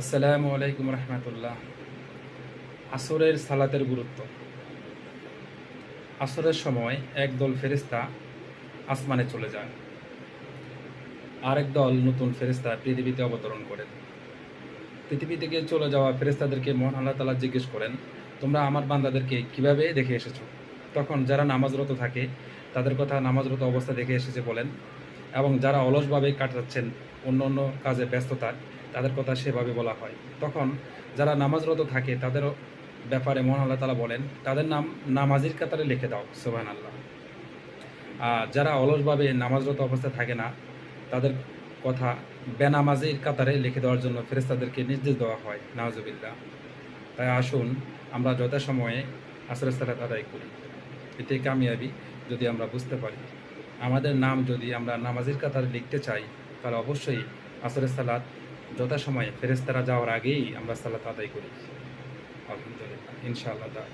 আসসালামু আলাইকুম রহমতুল্লাহ। আসরের সালাতের গুরুত্ব। আসরের সময় একদল ফেরিস্তা আসমানে চলে যায়। আরেক দল নতুন ফেরিস্তা পৃথিবীতে অবতরণ করেন পৃথিবী থেকে চলে যাওয়া ফেরিস্তাদেরকে মহান আল্লাহ তালা জিজ্ঞেস করেন, তোমরা আমার বান্দাদেরকে কীভাবে দেখে এসেছ? তখন যারা নামাজরত থাকে, তাদের কথা নামাজরত অবস্থা দেখে এসেছে বলেন, এবং যারা অলসভাবে কাটাচ্ছেন অন্য অন্য কাজে ব্যস্ততা তাদের কথা সেভাবে বলা হয়। তখন যারা নামাজরত থাকে তাদের ব্যাপারে মহান আল্লাহ তালা বলেন, তাদের নাম নামাজির কাতারে লিখে দাও সোহান আল্লাহ আর যারা অলসভাবে নামাজরত অবস্থায় থাকে না, তাদের কথা বেনামাজির কাতারে লিখে দেওয়ার জন্য ফেরেস্তাদেরকে নির্দেশ দেওয়া হয় নাওজবিল্লা তাই আসুন, আমরা যথাসময়ে আসরের সালাত আদায় করি। এতে কামিয়াবি যদি আমরা বুঝতে পারি। আমাদের নাম যদি আমরা নামাজের কাতারে লিখতে চাই, তাহলে অবশ্যই আসরের সালাত যথাসময়ে ফেরেস্তারা যাওয়ার আগেই আমরা সালাত আদায় করি। আলহামদুলিল্লাহ ইনশাআল্লাহ